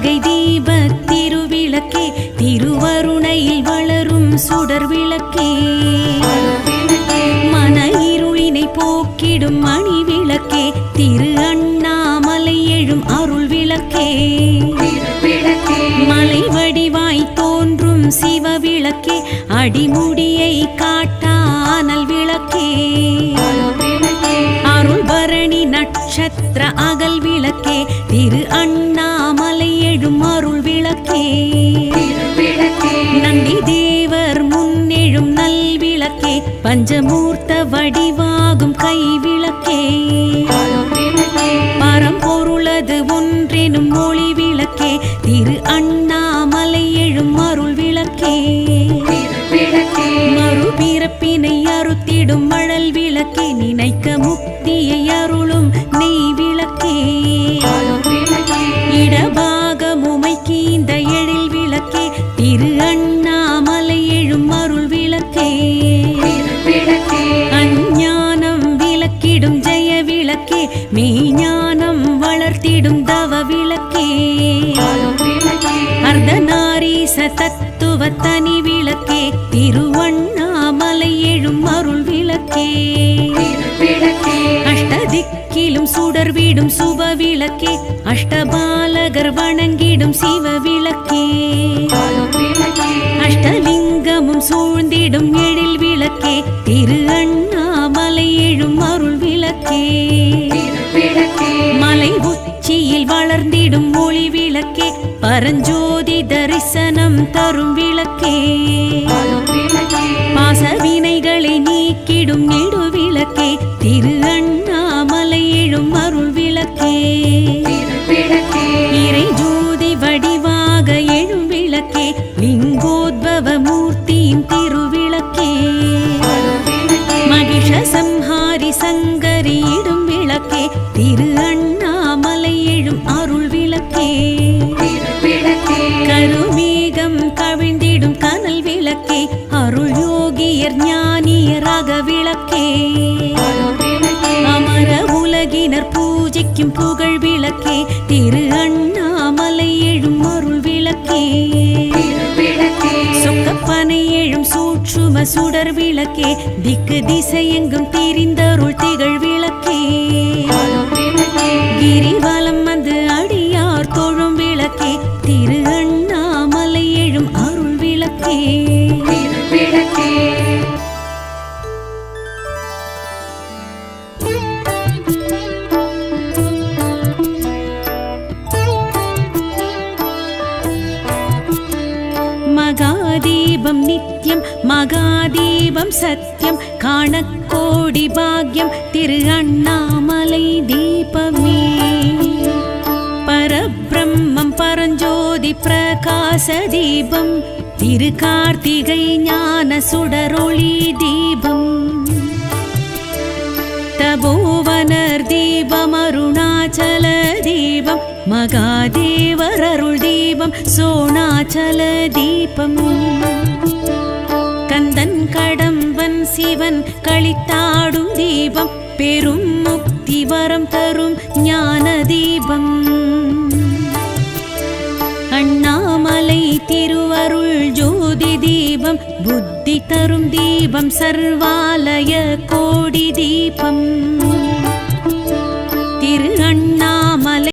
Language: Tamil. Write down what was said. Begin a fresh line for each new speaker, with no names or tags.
கார்த்திகை தீப திருவிளக்கே திருவருணையில் வளரும் சுடர் விளக்கே. மன இருளினை போக்கிடும் மணி விளக்கே திரு அண்ணாமலை எழும் அருள் விளக்கே. மலை வடிவாய் தோன்றும் சிவ விளக்கே அடிமுடியை காட்டானல் விளக்கே. அருள் பரணி நட்சத்திர அகல் விளக்கே திரு அண்ணா எழும் அருள் விளக்கே நந்தி தேவர் முன்னெழும் நல் விளக்கே பஞ்சமூர்த்த வடிவாகும் கை விளக்கே பரம்பொருளது ஒன்றெனும் மொழி விளக்கே திரு அண்ணாமலை எழும் அருள் விளக்கே மறுபிறப்பினை அறுத்திடும் மழல் விளக்கே. நினைக்க முக்தியை அருளும் நெய் விளக்கிடும் ஜெய விளக்கே மெய்ஞானம் வளர்த்திடும் தவ விளக்கே. அர்த்தநாரீச தத்துவ தனி விளக்கே திருவண்ணாமலை எழும் அருள் விளக்கே. அஷ்டதிக்கிலும் சுடர் வீடும் சுப விளக்கே அஷ்டபாலகர் வணங்கிடும் சிவ விளக்கே. பரஞ்சோதி தரிசனம் தரும் விளக்கே. பாசவினைகளை நீக்கிடும் நெடு விளக்கே. திரு அண்ணாமலை எழும் அருள் விளக்கே. இறை ஜோதி வடிவாக எழும் விளக்கே. லிங்கோத்பவ மூர்த்தியின் திருவிளக்கே. மகிஷ சம்ஹாரி சங்கரியிடும் விளக்கே. திரு அண்ணாமலை எழும் அருள் விளக்கே. யோகியர் ஞானியராக விளக்கே அமர உலகினர் பூஜைக்கும் புகழ் விளக்கே. திரு அண்ணாமலை எழும் அருள் விளக்கே. சொக்கப்பனை எழும் சூற்றும சுடர் விளக்கே. திக்கு திசை எங்கும் திரிந்தருள் திகழ் விளக்கே. கிரி மகாதீபம் நித்யம் மகாதீபம் சத்யம் காணக்கோடி பாக்யம் திரு அண்ணாமலை தீபமே. பரபிரம்மம் பரஞ்சோதி பிரகாச தீபம் திரு கார்த்திகை ஞான சுடரொளி தீபம். தபோவனர் தீபம் அருணாச்சல தீபம் மகாதேவர் அருள் தீபம் சோணாச்சல தீபம். கந்தன் கடம்பன் சிவன் களித்தாடும் தீபம் பெரும் முக்தி வரம் தரும் ஞான தீபம். அருள் ஜோதி தீபம் புத்தி தரும் தீபம் சர்வாலய கோடி தீபம். திரு அண்ணாமலை